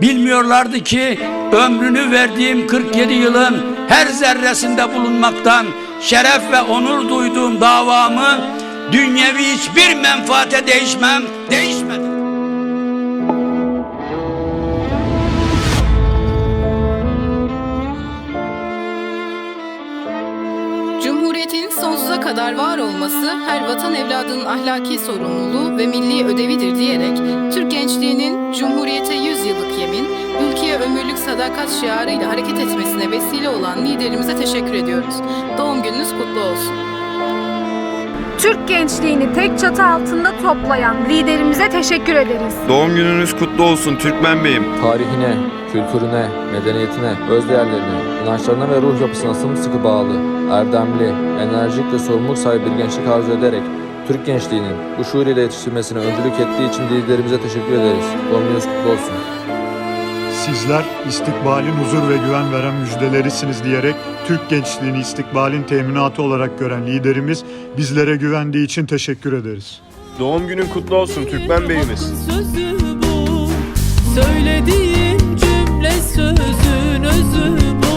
Bilmiyorlardı ki ömrünü verdiğim 47 yılın her zerresinde bulunmaktan şeref ve onur duyduğum davamı dünyevi hiçbir menfaate değişmem, değişmedi. Cumhuriyetin sonsuza kadar var olması her vatan evladının ahlaki sorumluluğu ve milli ödevidir diyerek Türk gençliğinin Cumhuriyete sadakat şiarıyla hareket etmesine vesile olan liderimize teşekkür ediyoruz. Doğum gününüz kutlu olsun. Türk gençliğini tek çatı altında toplayan liderimize teşekkür ederiz. Doğum gününüz kutlu olsun Türkmen Bey'im. Tarihine, kültürüne, medeniyetine, öz değerlerine, inançlarına ve ruh yapısına sımsıkı bağlı, erdemli, enerjik ve sorumluluk sahibi bir gençlik arzu ederek Türk gençliğinin bu şuur ile yetiştirmesine öncülük ettiği için liderimize teşekkür ederiz. Doğum gününüz kutlu olsun. Sizler istikbalin huzur ve güven veren müjdelerisiniz diyerek Türk gençliğini istikbalin teminatı olarak gören liderimiz bizlere güvendiği için teşekkür ederiz. Doğum günün kutlu olsun Türkmen Bey'imiz. Sözü bu Söylediğim cümle sözün özü bu